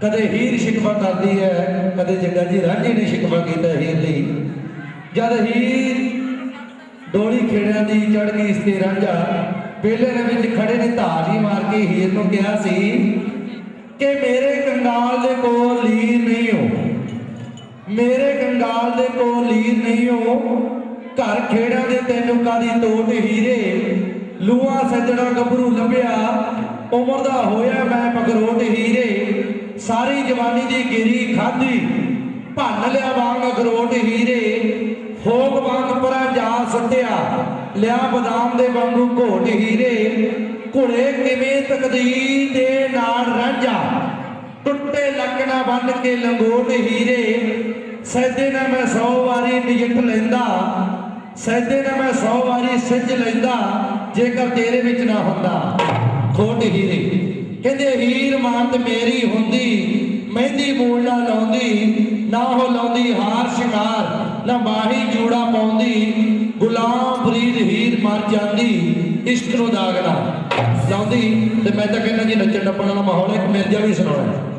ਕਦੇ ਹੀਰ ਸ਼ਿਕਵਾ ਕਰਦੀ ਹੈ, ਕਦੇ ਜੱਗਾ ਜੀ ਰਾਂਝੇ ਨੇ ਸ਼ਿਕਵਾ ਕੀਤਾ ਹੀਰ ਲਈ ਜਦ ਹੀਰ ਡੋਲੀ ਖੇੜਿਆਂ ਦੀ ਚੜ ਗਈ ਇਸ ਤੇ ਰਾਂਝਾ ਪਹਿਲੇ ਦੇ ਵਿੱਚ ਖੜੇ ਨੇ ਧਾਰੀ ਮਾਰ ਕੇ ਹੀਰ ਨੂੰ ਕਿਹਾ ਸੀ ਕਿ ਮੇਰੇ ਕੰਗਾਲ ਦੇ ਕੋਲ ਲੀਰ ਨਹੀਂ ਹੋ। ਮੇਰੇ ਕੰਗਾਲ ਦੇ ਕੋਲ ਲੀਰ ਨਹੀਂ ਹੋ। ਘਰ ਖੇੜਾਂ ਦੇ ਤੈਨੂੰ ਕਾਦੀ ਤੋਟ ਹੀਰੇ। ਲੂਆ ਸੱਜਣਾ ਗੱਭਰੂ ਲੱਭਿਆ। ਉਮਰ ਦਾ ਹੋਇਆ ਮੈਂ ਪਗਰੋਟ ਹੀਰੇ। ਸਾਰੀ ਜਵਾਨੀ ਦੀ ਗਿਰੀ ਖਾਧੀ, ਭੰਨ ਲਿਆ ਵਾਂਗ ਅਗਰੋਟ ਹੀਰੇ। ਫੋਕ ਵਾਂਗ ਪਰਾਂ ਜਾ ਸੱਟਿਆ, ਲਿਆ ਬਦਾਮ ਦੇ ਵਾਂਗੂ ਘੋਟ ਹੀਰੇ। ਘੁੜੇ ਕਿਵੇਂ ਤਕਦੀਰ ਦੇ ਨਾਲ ਰਾਂਝਾ, ਟੁੱਟੇ ਲੱਕਣਾ ਬੰਨ ਕੇ ਲੰਗੋਟ ਹੀਰੇ। ਸੈਦੇ ਨਾਲ ਮੈਂ 100 ਵਾਰੀ ਨਜਿੱਠ ਲੈਂਦਾ ਸੈਦੇ ਨਾਲ ਮੈਂ 100 ਵਾਰੀ ਸਿੱਝ ਲੈਂਦਾ, ਜੇਕਰ ਤੇਰੇ ਵਿੱਚ ਨਾ ਹੁੰਦਾ। ਹੀਰ ਮੇਰੀ ਹੁੰਦੀ, ਮਹਿੰਦੀ ਮੂਲ ਨਾ ਲਾਉਂਦੀ, ਨਾ ਉਹ ਲਾਉਂਦੀ ਹਾਰ ਸ਼ਿੰਗਾਰ, ਨਾ ਮਾਹੀ ਜੂੜਾ ਪਾਉਂਦੀ, ਗੁਲਾਮ ਫਰੀਦ ਹੀਰ ਮਰ ਜਾਂਦੀ, ਇਸ਼ਕ ਨੂੰ ਦਾਗ ਨਾ ਲਾਉਂਦੀ। ਤੇ ਮੈਂ ਤਾਂ ਕਹਿੰਦਾ ਜੀ ਨੱਚਣ ਟੱਪਣ ਵਾਲਾ ਮਾਹੌਲ ਹੈ, ਇੱਕ ਮਿਰਜ਼ਾ ਵੀ ਸੁਣਾਉਣਾ।